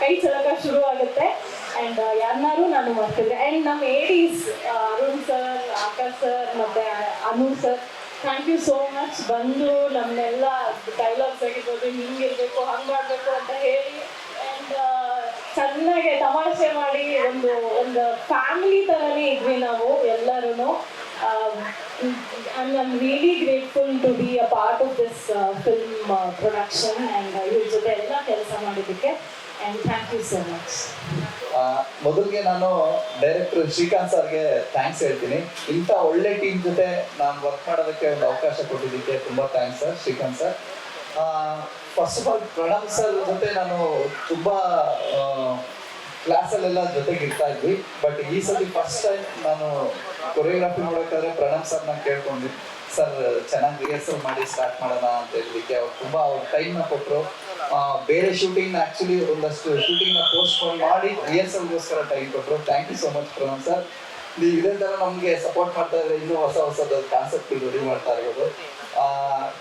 ಕೈ ಚಳಕ ಶುರು ಆಗುತ್ತೆ. ಅಂಡ್ ಯಾರನ್ನಾರು ನಾನು ಮಾಡ್ತಿದ್ದೆ ಅಂಡ್ ನಮ್ಮ ADs Arun sir Akash sir ಮತ್ತೆ Anu sir thank you so much ಬಂದು ನಮ್ಮನ್ನೆಲ್ಲ ಡೈಲಾಗ್ಸ್ ಆಗಿರ್ಬೋದು, ಹಿಂಗಿರ್ಬೇಕು ಹಂಗೆ ಮಾಡಬೇಕು ಅಂತ ಹೇಳಿ ಆ್ಯಂಡ್ ಚೆನ್ನಾಗೆ ತಮಾಷೆ ಮಾಡಿ ಒಂದು ಒಂದು ಫ್ಯಾಮಿಲಿ ಥರನೇ ಇದ್ವಿ ನಾವು ಎಲ್ಲರೂ I am really grateful to be a part of this film production and ಇವ್ರ ಜೊತೆ ಎಲ್ಲ ಕೆಲಸ ಮಾಡಿದ್ದಕ್ಕೆ. And thank you so much ಮೊದಲಿಗೆ ನಾನು ಡೈರೆಕ್ಟರ್ ಶ್ರೀಕಾಂತ್ ಸರ್ಗೆ ಥ್ಯಾಂಕ್ಸ್ ಹೇಳ್ತೀನಿ. ಇಂಥ ಒಳ್ಳೆ ಟೀಮ್ ಜೊತೆ ನಾನು ವರ್ಕ್ ಮಾಡೋದಕ್ಕೆ ಒಂದು ಅವಕಾಶ ಕೊಟ್ಟಿದ್ದಕ್ಕೆ ತುಂಬ thanks sir Srikanth sir first of all Pranam sir ಜೊತೆ ನಾನು ತುಂಬ ಕ್ಲಾಸಲ್ಲೆಲ್ಲ ಜೊತೆಗೆ ಇರ್ತಾ ಇದ್ವಿ. ಬಟ್ ಈ ಸತಿ ಫಸ್ಟ್ ಟೈಮ್ ನಾನು ಕೊರಿಯೋಗ್ರಫಿ ನೋಡೋಕ್ಕಾದ್ರೆ ಪ್ರಣಮ್ ಸರ್ನ ಕೇಳ್ಕೊಂಡ್ವಿ ಸರ್ ಚೆನ್ನಾಗಿ ರಿಹರ್ಸಲ್ ಮಾಡಿ ಸ್ಟಾರ್ಟ್ ಮಾಡೋಣ ಅಂತ ಹೇಳಲಿಕ್ಕೆ ಅವ್ರು ತುಂಬ ಅವ್ರ ಟೈಮ್ನ ಕೊಟ್ಟರು ಬೇರೆ ಶೂಟಿಂಗ್ ಆಕ್ಚುಲಿ ಒಂದಷ್ಟು ಶೂಟಿಂಗ್ನ ಪೋಸ್ಟ್ಪೋನ್ ಮಾಡಿ ರಿಹರ್ಸಲ್ಗೋಸ್ಕರ ಟೈಮ್ ಕೊಟ್ಟರು thank you so much Pranam sir ನೀವು ಇದೇ ಥರ ನಮಗೆ ಸಪೋರ್ಟ್ ಮಾಡ್ತಾ ಇದ್ರೆ ಇನ್ನೂ ಹೊಸ ಹೊಸದ ಕಾನ್ಸೆಪ್ಟ್ ರೆಡಿ ಮಾಡ್ತಾ ಇರ್ಬೋದು.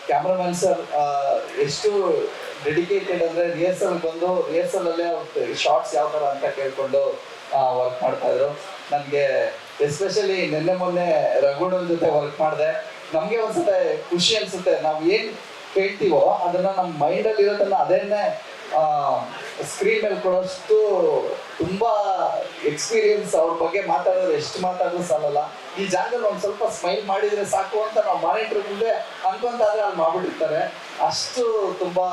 ಕ್ಯಾಮ್ರಾಮನ್ ಸರ್ ಎಷ್ಟು ಡೆಡಿಕೇಟೆಡ್ ಅಂದ್ರೆ ರಿಹರ್ಸಲ್ ಬಂದು ರಿಹರ್ಸಲ್ ಅಲ್ಲೇ ಶಾರ್ಟ್ಸ್ ಯಾವ ಥರ ಅಂತ ಕೇಳ್ಕೊಂಡು ವರ್ಕ್ ಮಾಡ್ತಾ ಇದ್ರು. ನನಗೆ ಎಸ್ಪೆಷಲಿ ನಿನ್ನೆ ಮೊನ್ನೆ ರಘುಣನ್ ಜೊತೆ ವರ್ಕ್ ಮಾಡಿದೆ. ನಮಗೆ ಒಂದ್ಸತೆ ಖುಷಿ ಅನ್ಸುತ್ತೆ. ನಾವು ಏನ್ ಹೇಳ್ತೀವೋ ಅದನ್ನ ನಮ್ಮ ಮೈಂಡಲ್ಲಿ ಇರೋದನ್ನ ಅದೇನೆ ಸ್ಕ್ರೀನ್ ಮೇಲೆ ಕೊಡೋಷ್ಟು ತುಂಬಾ ಎಕ್ಸ್ಪೀರಿಯನ್ಸ್ ಅವ್ರ ಬಗ್ಗೆ ಮಾತಾಡೋದು ಎಷ್ಟು ಮಾತಾಡೋದು ಸಾಲಲ್ಲ. ಈ ಜಾಗದಲ್ಲಿ ಒಂದ್ ಸ್ವಲ್ಪ ಸ್ಮೈಲ್ ಮಾಡಿದ್ರೆ ಸಾಕು ಅಂತ ನಾವು ಮಾನಿಟರ್ ಮುಂದೆ ಅನ್ಕೊಂತಾದ್ರೆ ಅಲ್ಲಿ ಮಾಡ್ಬಿಟ್ಟಿರ್ತಾರೆ. ಅಷ್ಟು ತುಂಬಾ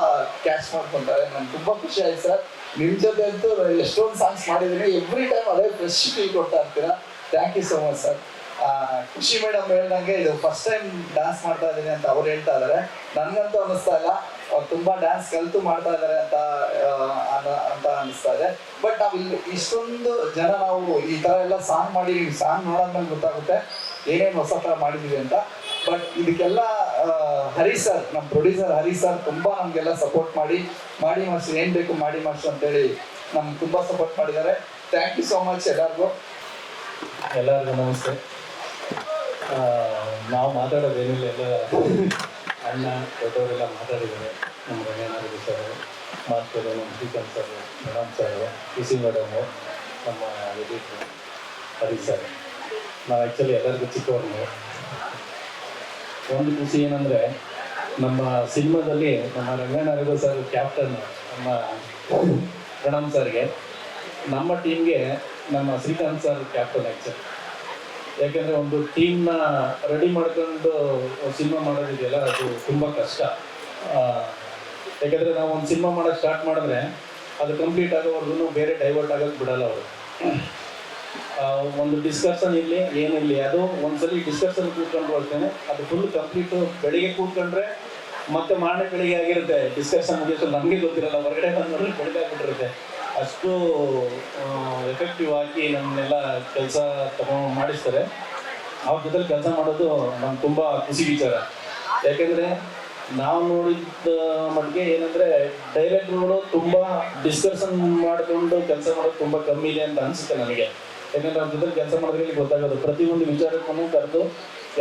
ಕ್ಯಾಚ್ ಮಾಡ್ಕೊಂತಾರೆ. ನಂಗೆ ತುಂಬಾ ಖುಷಿ ಆಯ್ತು ಸರ್. ನಿಮ್ ಜೊತೆ ಅಂತೂ ಎಷ್ಟೊಂದು ಸಾಂಗ್ಸ್ ಮಾಡಿದೀನಿ. ಎವ್ರಿ ಟೈಮ್ ಅದೇ ಫ್ರೆಶ್ ಫೀಲ್ ಕೊಡ್ತಾ ಇರ್ತೀರಾ. Thank you so much sir ಖುಷಿ ಮೇಡಮ್ ಹೇಳ್ದಂಗೆ ಇದು ಫಸ್ಟ್ ಟೈಮ್ ಡ್ಯಾನ್ಸ್ ಮಾಡ್ತಾ ಇದ್ದೀನಿ ಅಂತ ಅವ್ರು ಹೇಳ್ತಾ ಇದಾರೆ. ನನ್ಗಂತೂ ಅನಿಸ್ತಾ ಇಲ್ಲ. ಅವ್ರು ತುಂಬಾ ಡ್ಯಾನ್ಸ್ ಕಲ್ತು ಮಾಡ್ತಾ ಇದಾರೆ ಅಂತ ಅಂತ ಅನಿಸ್ತಾ ಇದೆ. ಬಟ್ ನಾವು ಇಲ್ಲಿ ಇಷ್ಟೊಂದು ಜನ ನಾವು ಈ ತರ ಎಲ್ಲ ಸಾಂಗ್ ಮಾಡಿ ಸಾಂಗ್ ನೋಡೋದ್ಮೇಲೆ ಗೊತ್ತಾಗುತ್ತೆ ಏನೇನು ಹೊಸ ತರ ಮಾಡಿದೀವಿ ಅಂತ. ಬಟ್ ಇದಕ್ಕೆಲ್ಲ ಹರಿ ಸರ್ ನಮ್ಮ ಪ್ರೊಡ್ಯೂಸರ್ ಹರಿ ಸರ್ ತುಂಬಾ ನಮ್ಗೆಲ್ಲ ಸಪೋರ್ಟ್ ಮಾಡಿ ಮಾಡಿ ಮಾಸ್ಟರ್, ಏನ್ ಬೇಕು ಮಾಡಿ ಮಾಸ್ಟರ್ ಅಂತೇಳಿ ನಮ್ಗೆ ತುಂಬಾ ಸಪೋರ್ಟ್ ಮಾಡಿದ್ದಾರೆ. ಥ್ಯಾಂಕ್ ಯು ಸೋ ಮಚ್ ಎಲ್ಲರಿಗೂ. ಎಲ್ಲರಿಗೂ ನಮಸ್ತೆ. ನಾವು ಮಾತಾಡೋದೇನಿಲ್ಲ, ಎಲ್ಲ ಅಣ್ಣ, ದೊಡ್ಡವರೆಲ್ಲ ಮಾತಾಡಿದ್ದಾರೆ. ನಮ್ಮ ರಂಗನಾಥ ಸರ್, ಮಾಸ್ಟರು, ನಮ್ಮ Srikanth sir, madam sir P C madam, ನಮ್ಮ ಎಡಿಟ್ರು ಹರಿ ಸರ್. ನಾವು ಆ್ಯಕ್ಚುಲಿ ಎಲ್ಲರಿಗೂ ಚಿಕ್ಕವ್ರನ್ನು. ಒಂದು ಖುಷಿ ಏನಂದರೆ, ನಮ್ಮ ಸಿನಿಮಾದಲ್ಲಿ ನಮ್ಮ ರಂಗನಾಥ ಸರ್, ಕ್ಯಾಪ್ಟನ್ ನಮ್ಮ ಪ್ರಣಾಮ್ ಸರ್ಗೆ, ನಮ್ಮ ಟೀಮ್ಗೆ ನಮ್ಮ ಶ್ರೀಕಾಂತ್ ಸರ್ ಕ್ಯಾಪ್ಟನ್ ಆ್ಯಕ್ಚುಲಿ ಯಾಕೆಂದರೆ ಒಂದು ಟೀಮ್ನ ರೆಡಿ ಮಾಡ್ಕೊಂಡು ಸಿನಿಮಾ ಮಾಡೋದಿದೆಯಲ್ಲ, ಅದು ತುಂಬ ಕಷ್ಟ. ಯಾಕೆಂದರೆ ನಾವು ಒಂದು ಸಿನಿಮಾ ಮಾಡೋಕ್ಕೆ ಸ್ಟಾರ್ಟ್ ಮಾಡಿದ್ರೆ ಅದು ಕಂಪ್ಲೀಟ್ ಆಗೋವರೆಗೂ ಬೇರೆ ಡೈವರ್ಟ್ ಆಗೋಕ್ಕೆ ಬಿಡಲ್ಲ ಅವರು. ಒಂದು ಡಿಸ್ಕಷನ್ ಇಲ್ಲಿ ಏನಿರಲಿ, ಅದು ಒಂದ್ಸಲಿ ಡಿಸ್ಕಷನ್ ಕೂತ್ಕೊಂಡು ಬರ್ತೇನೆ ಅದು ಫುಲ್ ಕಂಪ್ಲೀಟು ಬೆಳಿಗ್ಗೆ ಕೂತ್ಕೊಂಡ್ರೆ ಮತ್ತೆ ಮಾರನೇ ಬೆಳಿಗ್ಗೆ ಆಗಿರುತ್ತೆ. ಡಿಸ್ಕಷನ್ ಮುಗಿಸೋ ನಮಗೆ ಗೊತ್ತಿರಲ್ಲ, ಹೊರಗಡೆ ಬಂದ್ರೆ ಬೆಳಿಗ್ಗೆ ಆಗ್ಬಿಟ್ಟಿರುತ್ತೆ ಅಷ್ಟು ಎಫೆಕ್ಟಿವ್ ಆಗಿ ನಮ್ಮನ್ನೆಲ್ಲ ಕೆಲಸ ತಗೊಂಡು ಮಾಡಿಸ್ತಾರೆ. ಅವ್ರ ಜೊತೆ ಕೆಲಸ ಮಾಡೋದು ನಮ್ಗೆ ತುಂಬ ಖುಷಿ ವಿಚಾರ. ಯಾಕೆಂದರೆ ನಾವು ನೋಡಿದ ಮಟ್ಟಿಗೆ ಏನಂದರೆ ಡೈರೆಕ್ಟ್ರುಗಳು ತುಂಬ ಡಿಸ್ಕಷನ್ ಮಾಡಿಕೊಂಡು ಕೆಲಸ ಮಾಡೋದು ತುಂಬ ಕಮ್ಮಿ ಇದೆ ಅಂತ ಅನಿಸುತ್ತೆ ನನಗೆ ಯಾಕಂದ್ರೆ ಅವ್ರ ಜೊತೆ ಕೆಲಸ ಮಾಡೋದ್ರಲ್ಲಿ ಗೊತ್ತಾಗೋದು. ಪ್ರತಿಯೊಂದು ವಿಚಾರಕ್ಕೂ ಕರೆದು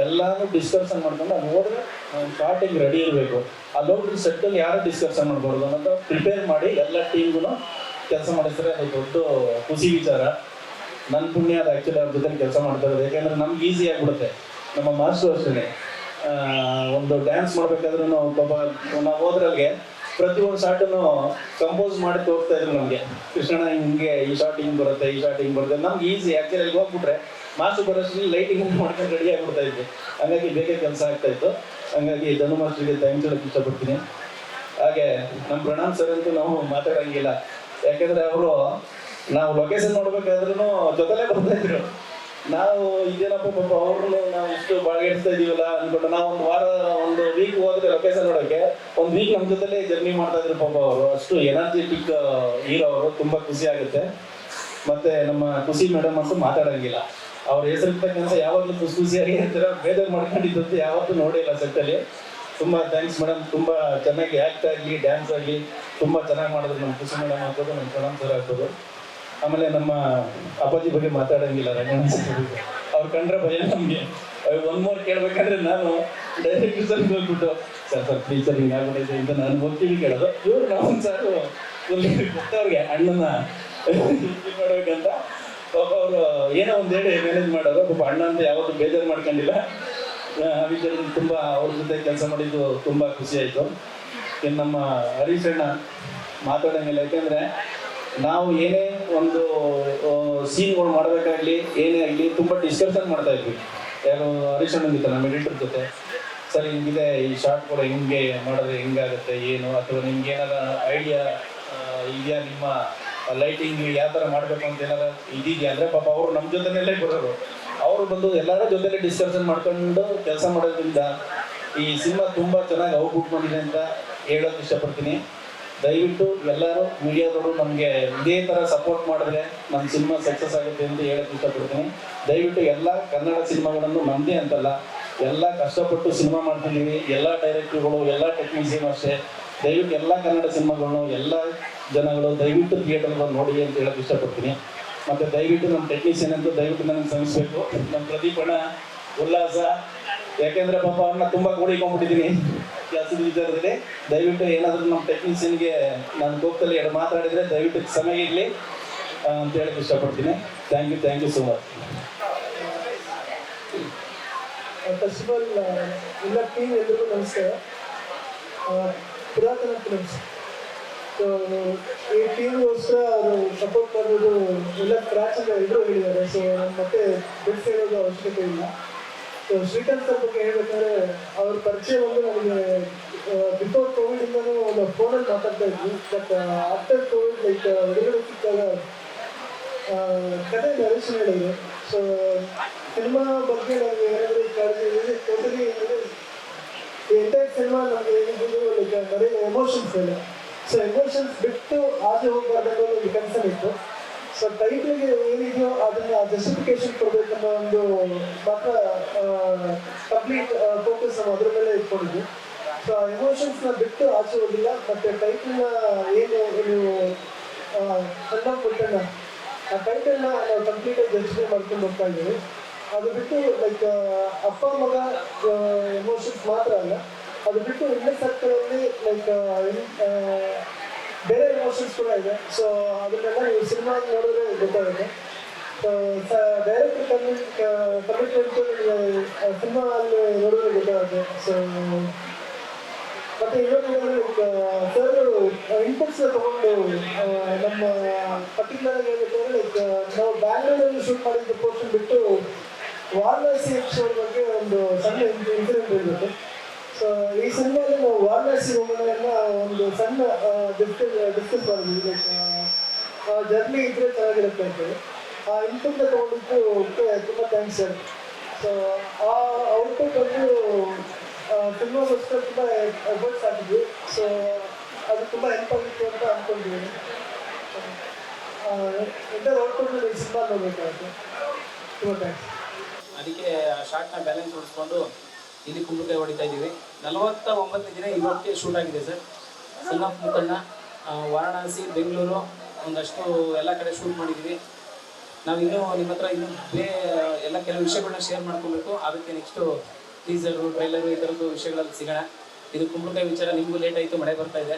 ಎಲ್ಲಾನು ಡಿಸ್ಕಷನ್ ಮಾಡ್ಕೊಂಡು ಅಲ್ಲಿ ಹೋದ್ರೆ ಸ್ಟಾರ್ಟಿಂಗ್ ರೆಡಿ ಇರಬೇಕು. ಅಲ್ಲಿ ಹೋಗಿ ಸೆಟ್ಟಲ್ಲಿ ಯಾರು ಡಿಸ್ಕಷನ್ ಮಾಡ್ಬಾರ್ದು ಅನ್ನೋದು ಪ್ರಿಪೇರ್ ಮಾಡಿ ಎಲ್ಲ ಟೀಮ್ಗೂ ಕೆಲಸ ಮಾಡಿಸ್ತಾರೆ ಅದು ದೊಡ್ಡ ಖುಷಿ ವಿಚಾರ. ನನ್ನ ಪುಣ್ಯ ಅದು ಆ್ಯಕ್ಚುಲಿ ಅವ್ರ ಜೊತೆ ಕೆಲಸ ಮಾಡ್ತಾ ಇರೋದು. ಯಾಕೆಂದ್ರೆ ನಮ್ಗೆ ಈಸಿ ಆಗಿಬಿಡುತ್ತೆ. ನಮ್ಮ ಮಾಸ್ಟರ್ ಅಷ್ಟೇ ಒಂದು ಡ್ಯಾನ್ಸ್ ಮಾಡ್ಬೇಕಾದ್ರೂ ಪಾಪ ನಾವು ಹೋದ್ರಾಗೆ ಪ್ರತಿ ಒಂದು ಶಾರ್ಟನ್ನು ಕಂಪೋಸ್ ಮಾಡಿ ತೋರ್ತಾ ಇದ್ರು ನಮಗೆ. ಕೃಷ್ಣಣ್ಣ, ಹಿಂಗೆ ಈ ಶಾರ್ಟ್ ಹಿಂಗೆ ಬರುತ್ತೆ, ಈ ಶಾರ್ಟ್ ಹಿಂಗೆ ಬರುತ್ತೆ. ನಮ್ಗೆ ಈಸಿ ಆ್ಯಕ್ಚುಲಿ ಅಲ್ಲಿ ಹೋಗ್ಬಿಟ್ರೆ ಮಾಸ್ಟರ್ ಬರೋಷ್ಟ್ರಲ್ಲಿ ಲೈಟಿಂಗ್ ಮಾಡ್ಕೊಂಡು ರೆಡಿ ಆಗಿಬಿಡ್ತಾ ಇದ್ವಿ. ಹಂಗಾಗಿ ಬೇಗ ಕೆಲಸ ಆಗ್ತಾ ಇತ್ತು. ಹಂಗಾಗಿ ಧನು ಮಾಸ್ಟರ್ಗೆ ಥ್ಯಾಂಕ್ಸ್ ಹೇಳಕ್ಕೆ ಇಷ್ಟಪಡ್ತೀನಿ. ಹಾಗೆ ನಮ್ಮ ಪ್ರಣಾಮ್ ಸರ್ ಅಂತೂ ನಾವು ಮಾತಾಡಂಗಿಲ್ಲ. ಯಾಕಂದ್ರೆ ಅವರು ನಾವು ಲೊಕೇಶನ್ ನೋಡ್ಬೇಕಾದ್ರೂ ಜೊತೆಲೇ ಬರ್ತಾ ಇದ್ರು. ನಾವು ಇದೇನಪ್ಪ ಪಾಪ ಅವ್ರನ್ನು ನಾವು ಇಷ್ಟು ಬಾಳ್ಗೆಡ್ಸ್ತಾ ಇದೀವಲ್ಲ ಅನ್ಕೊಂಡು ನಾವು ಒಂದು ವಾರ, ಒಂದು ವೀಕ್ ಹೋದ್ರೆ ಲೊಕೇಶನ್ ನೋಡೋಕೆ, ಒಂದು ವೀಕ್ ನಮ್ಮ ಜೊತೆಲೇ ಜರ್ನಿ ಮಾಡ್ತಾ ಇದ್ರು ಪಾಪ ಅವರು. ಅಷ್ಟು ಎನರ್ಜೆಟಿಕ್ ಹೀರೋ ಅವರು. ತುಂಬಾ ಖುಷಿ ಆಗುತ್ತೆ. ಮತ್ತೆ ನಮ್ಮ ಖುಷಿ ಮೇಡಮ್ ಅಂತ ಮಾತಾಡಂಗಿಲ್ಲ. ಅವ್ರ ಹೆಸರಿರ್ತಕ್ಕಂಥ ಯಾವಾಗಲೂ ಖುಷಿ ಖುಷಿಯಾಗಿ ಬೇಜಾರು ಮಾಡ್ಕೊಂಡಿದ್ದಂತೆ ಯಾವತ್ತೂ ನೋಡಿಲ್ಲ ಸೆಟ್ಟಲ್ಲಿ ತುಂಬಾ ಥ್ಯಾಂಕ್ಸ್ ಮೇಡಮ್ ತುಂಬಾ ಚೆನ್ನಾಗಿ ಆಕ್ಟ್ ಆಗಲಿ ಡ್ಯಾನ್ಸ್ ಆಗಲಿ ತುಂಬಾ ಚೆನ್ನಾಗಿ ಮಾಡಿದ್ರು ನಮ್ಮ ಖುಷಿ ಮೇಡಮ್ ಆಗ್ಬೋದು, ನಮ್ಮ ಪ್ರಣಾಮ್ ಸರ್ ಆಗ್ಬೋದು. ಆಮೇಲೆ ನಮ್ಮ ಅಪ್ಪಾಜಿ ಬಗ್ಗೆ ಮಾತಾಡಂಗಿಲ್ಲ, ರಂಗಣ್ಣ ಸರ್. ಅವ್ರು ಕಂಡ್ರೆ ಭಯ ನಮಗೆ. ಒನ್ ಮೋರ್ ಕೇಳ್ಬೇಕಂದ್ರೆ ನಾನು ಡೈರೆಕ್ಟ್ ಸರ್ ಹೋಗ್ಬಿಟ್ಟು ಸರ್ ಸರ್ ಪ್ಲೀಸ್ ಸರ್ ಹಿಂಗೆ ಆಗ್ಬಿಟ್ಟಿದೆ ಅಂತ ನಾನು ಹೋಗ್ತೀವಿ ಕೇಳೋದು, ಇವ್ರು ನಾವು ಸರ್ ಗೊತ್ತವ್ರಿಗೆ ಅಣ್ಣನ ಮಾಡ್ಬೇಕಂತ. ಪಾಪ ಅವರು ಏನೋ ಒಂದು ಹೇಳಿ ಮ್ಯಾನೇಜ್ ಮಾಡೋದು, ಪಾಪ ಅಣ್ಣ ಅಂತ ಯಾವತ್ತೂ ಬೇಜಾರು ಮಾಡ್ಕೊಂಡಿಲ್ಲ. ಆ ವಿಚಾರದಲ್ಲಿ ತುಂಬ ಅವ್ರ ಜೊತೆ ಕೆಲಸ ಮಾಡಿದ್ದು ತುಂಬ ಖುಷಿ ಆಯಿತು. ಇನ್ನು ನಮ್ಮ ಹರೀಶ್ ಅಣ್ಣ ಮಾತಾಡೋಂಗಿಲ್ಲ, ಯಾಕೆಂದರೆ ನಾವು ಏನೇ ಒಂದು ಸೀನ್ಗಳು ಮಾಡಬೇಕಾಗಲಿ, ಏನೇ ಆಗಲಿ ತುಂಬ ಡಿಸ್ಕಷನ್ ಮಾಡ್ತಾ ಇದ್ವಿ. ಯಾರು ಹರೀಶ್ ಅಣ್ಣನ ನಮ್ಮ ಎಡಿಟರ್ ಜೊತೆ. ಸರ್, ಹಿಂಗಿದೆ ಈ ಶಾರ್ಟ್ಗಳು ಹೆಂಗೆ ಮಾಡಿದ್ರೆ ಹೆಂಗಾಗುತ್ತೆ, ಏನು? ಅಥವಾ ನಿಮ್ಗೆ ಏನಾರ ಐಡಿಯಾ ಇದೆಯಾ ನಿಮ್ಮ ಲೈಟಿಂಗ್ ಯಾವ ಥರ ಮಾಡಬೇಕು ಅಂತ ಏನಾರ ಇದೆಯಾ ಅಂದರೆ ಪಾಪ ಅವರು ನಮ್ಮ ಜೊತೆನೆಲ್ಲೇ ಬರೋರು. ಅವರು ಬಂದು ಎಲ್ಲರ ಜೊತೆಲಿ ಡಿಸ್ಕಷನ್ ಮಾಡ್ಕೊಂಡು ಕೆಲಸ ಮಾಡೋದ್ರಿಂದ ಈ ಸಿನಿಮಾ ತುಂಬ ಚೆನ್ನಾಗಿ ಔಟ್ಪುಟ್ ಮಾಡಿದೆ ಅಂತ ಹೇಳೋಕೆ ಇಷ್ಟಪಡ್ತೀನಿ. ದಯವಿಟ್ಟು ಎಲ್ಲರೂ ಮೀಡಿಯಾದವರು ನಮಗೆ ಇದೇ ಥರ ಸಪೋರ್ಟ್ ಮಾಡಿದ್ರೆ ನಮ್ಮ ಸಿನಿಮಾ ಸಕ್ಸಸ್ ಆಗುತ್ತೆ ಅಂತ ಹೇಳೋಕೆ ಇಷ್ಟಪಡ್ತೀನಿ. ದಯವಿಟ್ಟು ಎಲ್ಲ ಕನ್ನಡ ಸಿನಿಮಾಗಳನ್ನು ನಮ್ಮದೇ ಅಂತಲ್ಲ, ಎಲ್ಲ ಕಷ್ಟಪಟ್ಟು ಸಿನಿಮಾ ಮಾಡ್ತಿದ್ದೀವಿ, ಎಲ್ಲ ಡೈರೆಕ್ಟರ್ಗಳು ಎಲ್ಲ ಟೆಕ್ನಿಷಿಯನ್ ಅಷ್ಟೇ. ದಯವಿಟ್ಟು ಎಲ್ಲ ಕನ್ನಡ ಸಿನಿಮಾಗಳನ್ನು, ಎಲ್ಲ ಜನಗಳು ದಯವಿಟ್ಟು ಥಿಯೇಟರ್ ಬಂದು ನೋಡಿ ಅಂತ ಹೇಳೋಕೆ ಇಷ್ಟಪಡ್ತೀನಿ. ಮತ್ತು ದಯವಿಟ್ಟು ನಮ್ಮ ಟೆಕ್ನಿಷಿಯನ್ ಅಂತೂ ದಯವಿಟ್ಟು ನನಗೆ ಶ್ರಮಿಸಬೇಕು ನಮ್ಮ ಪ್ರದೀಪಣ ಉಲ್ಲಾಸ. ಯಾಕೆಂದ್ರೆ ಪಾಪ ಅವ್ರನ್ನ ತುಂಬ ಕೂಡಿಕೊಂಡ್ಬಿಟ್ಟಿದ್ದೀನಿ ಕೆಲಸದ ವಿಚಾರದಲ್ಲಿ. ದಯವಿಟ್ಟು ಏನಾದರೂ ನಮ್ಮ ಟೆಕ್ನಿಷಿಯನ್ಗೆ ನಾನು ಗೋಪ್ತಲ್ಲಿ ಎರಡು ಮಾತಾಡಿದರೆ ದಯವಿಟ್ಟು ಸಮಯ ಇರಲಿ. ಅಂತ ಹೇಳಕ್ಕೆ ಇಷ್ಟಪಡ್ತೀನಿ. Thank you thank you so much first of all ಎಲ್ಲ ಟೀಮ್ ಎಲ್ಲರಿಗೂ ನಮಸ್ಕಾರ. ಪುರಾತನ ಸೊ ಈ ಟೀಮ್ಗೋಸ್ಕರ ಅವರು ಸಪೋರ್ಟ್ ಮಾಡೋದು ಎಲ್ಲ ಕ್ರಾಚ್ ಅಂತ ಎಲ್ಲರೂ ಹೇಳಿದ್ದಾರೆ. ಸೊ ಮತ್ತೆ ಬಿಟ್ಟು ಹೇಳೋದು ಅವಶ್ಯಕತೆ ಇಲ್ಲ. ಸೊ ಶ್ರೀಕಾಂತ್ ಸರ್ ಬಗ್ಗೆ ಹೇಳ್ಬೇಕಾದ್ರೆ ಅವ್ರ ಪರಿಚಯ ಒಂದು ನನಗೆ ಬಿಫೋರ್ ಕೋವಿಡ್ ಇಂದನೂ ಒಂದು ಫೋನಲ್ಲಿ ಮಾತಾಡ್ತಾ ಇದ್ವಿ. ಬಟ್ ಆಫ್ಟರ್ ಕೋವಿಡ್ ಲೈಕ್ ಹೊರಗಡೆ ಸಿಕ್ಕಾಗ ಕತೆ ನರೇಶನ್ ಹೇಳಿದ್ರು. ಸೊ ಸಿನಿಮಾ ಬಗ್ಗೆ ನನಗೆ ಏನಾದರೂ ಕಾಳಜಿ ಟೋಟಲಿ ಎಂಟೈರ್ ಸಿನಿಮಾ ನಮಗೆ ಏನಿದ್ದು ಲೈಕ್ ಬರೀ ಎಮೋಷನ್ಸ್ ಇಲ್ಲ. ಸೊ ಎಮೋಷನ್ಸ್ ಬಿಟ್ಟು ಆಚೆ ಹೋಗಬಾರ್ದು ಒಂದು ಕನ್ಸರ್ನ್ ಇತ್ತು. ಸೊ ಟೈಟ್ಲಿಗೆ ಏನಿದೆಯೋ ಅದನ್ನ ಜಸ್ಟಿಫಿಕೇಶನ್ ಕೊಡಬೇಕನ್ನೋ ಒಂದು ಮಾತ್ರ ಕಂಪ್ಲೀಟ್ ಫೋಕಸ್ ನಾವು ಅದ್ರ ಮೇಲೆ ಇಟ್ಕೊಂಡಿದ್ವಿ. ಸೊ ಎಮೋಷನ್ಸ್ನ ಬಿಟ್ಟು ಆಚೆ ಹೋಗಿಲ್ಲ. ಮತ್ತೆ ಟೈಟಲ್ನ ಏನು ನೀವು ಸಣ್ಣ ಪುಟ್ಟಣ್ಣ ಆ ಟೈಟಲ್ನ ನಾವು ಕಂಪ್ಲೀಟಾಗಿ ಜಸ್ಟಿಫೈ ಮಾಡ್ಕೊಂಡು ಹೋಗ್ತಾ ಇದ್ದೀವಿ. ಅದು ಬಿಟ್ಟು ಲೈಕ್ ಅಪ್ಪ, ಮಗ ಎಮೋಷನ್ಸ್ ಮಾತ್ರ ಅಲ್ಲ. ಅದು ಬಿಟ್ಟು ಇಲ್ಲೇ ಸರ್ಕಲಲ್ಲಿ ಲೈಕ್ ಬೇರೆ ಎಮೋಷನ್ಸ್ ಕೂಡ ಇದೆ. ಸೊ ಅದನ್ನೆಲ್ಲ ನೀವು ಸಿನಿಮಾ ನೋಡಿದ್ರೆ ಗೊತ್ತಾಗುತ್ತೆ. ಡೈರೆಕ್ಟ್ ಕಮಿಟ್ ಕಮಿಟ್ಮೆಂಟ್ ಸಿನಿಮಾ ಅಲ್ಲಿ ನೋಡಿದ್ರೆ ಗೊತ್ತಾಗುತ್ತೆ. ಸೊ ಮತ್ತೆ ಇವಾಗ ಸರ್ ಇನ್ಪುಟ್ಸ್ ತಗೊಂಡು ನಮ್ಮ ಪರ್ಟಿಕ್ಯುಲರ್ ಆಗಿ ಅಂದ್ರೆ ಲೈಕ್ ನಾವು ಬ್ಯಾಂಗ್ಳೂರಲ್ಲಿ ಶೂಟ್ ಮಾಡಿದ್ದ ಪೋರ್ಷನ್ ಬಿಟ್ಟು ವಾರಣಾಸಿ ಬಗ್ಗೆ ಒಂದು ಸಣ್ಣ ಇನ್ಸಿಡೆಂಟ್ ಇರುತ್ತೆ ಈ ಸಿನಿಮಾದಲ್ಲಿ ನಾವು ವಾರಣಾಸಿ ಹೋಗೋದನ್ನ ಒಂದು ಸಣ್ಣ ಡಿಸ್ಕಸ್ ಡಿಸ್ಕಸ್ ಮಾಡಿದ್ವಿ ಲೈಕ್ ಜರ್ನಿ ಇದ್ರೆ ಚೆನ್ನಾಗಿರುತ್ತೆ ಅಂತೇಳಿ ಆ ಇನ್ಪುಟ್ನ ತಗೊಂಡಿದ್ದು ತುಂಬ ಥ್ಯಾಂಕ್ಸ್ ಸರ್ ಸೊ ಆ ಔಟ್ಪುಟ್ ಬಂದು ಸಿನಿಮಾಗೋಸ್ಕರ ತುಂಬ ಎಫರ್ಟ್ಸ್ ಹಾಕಿದ್ವಿ. ಸೊ ಅದು ತುಂಬ ಹೆಲ್ಪ್ ಆಗಿತ್ತು ಅಂತ ಅಂದ್ಕೊಂಡಿದ್ದೀನಿ ಎಂಟರ್ ಔಟ್ಪುಟ್ ಈ ಸಿನಿಮಾ ನೋಡಬೇಕಾಗುತ್ತೆ? ತುಂಬ ಥ್ಯಾಂಕ್ಸ್ ಅದಕ್ಕೆ ಶಾರ್ಟ್ನ ಬ್ಯಾಲೆನ್ಸ್ ಉಳಿಸ್ಕೊಂಡು ಇಲ್ಲಿ ಕುಂಬಳಕಾಯಿ ಹೊಡಿತಾ ಇದ್ದೀವಿ. ನಲವತ್ತ ಒಂಬತ್ತು ದಿನ ಇವತ್ತಿಗೆ ಶೂಟ್ ಆಗಿದೆ ಸರ್. ಸಣ್ಣ ಮುಖಂಡ ವಾರಣಾಸಿ, ಬೆಂಗಳೂರು, ಒಂದಷ್ಟು ಎಲ್ಲ ಕಡೆ ಶೂಟ್ ಮಾಡಿದ್ದೀವಿ. ನಾವು ಇನ್ನೂ ನಿಮ್ಮ ಹತ್ರ ಇನ್ನೂ ಬೇ ಎಲ್ಲ ಕೆಲವು ವಿಷಯಗಳನ್ನ ಶೇರ್ ಮಾಡ್ಕೊಬೇಕು. ಅದಕ್ಕೆ ನೆಕ್ಸ್ಟು ಟೀಸರು ಟ್ರೈಲರು ಈ ಥರದ್ದು ವಿಷಯಗಳಲ್ಲಿ ಸಿಗೋಣ. ಇದು ಕುಂಬಳಕಾಯಿ ವಿಚಾರ ನಿಮಗೂ ಲೇಟ್ ಆಯಿತು, ಮಳೆ ಬರ್ತಾ ಇದೆ.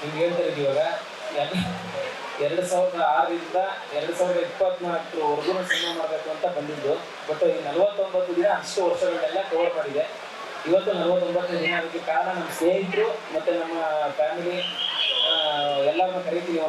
ನಿಮ್ಗೆ ಹೇಳ್ತಾ ಇವಾಗ. ಎರಡು ಸಾವಿರದ ಆರರಿಂದ ಎರಡು ಸಾವಿರದ ಇಪ್ಪತ್ನಾಲ್ಕರವರೆಗೂ ಸಿನಿಮಾ ಮಾಡಬೇಕು ಅಂತ ಬಂದಿದ್ದು. ಬಟ್ ಈ ನಲವತ್ತೊಂಬತ್ತು ದಿನ ಅಷ್ಟು ವರ್ಷಗಳನ್ನೆಲ್ಲ ಕವರ್ ಮಾಡಿದೆ. ಇವತ್ತು ನಲವತ್ತೊಂಬತ್ತನೇ ದಿನ ಅದಕ್ಕೆ ಕಾರಣ ನಮ್ಮ ಸ್ನೇಹಿತರು ಮತ್ತು ನಮ್ಮ ಫ್ಯಾಮಿಲಿ ಎಲ್ಲರನ್ನ ಕರಿತೀವಿ.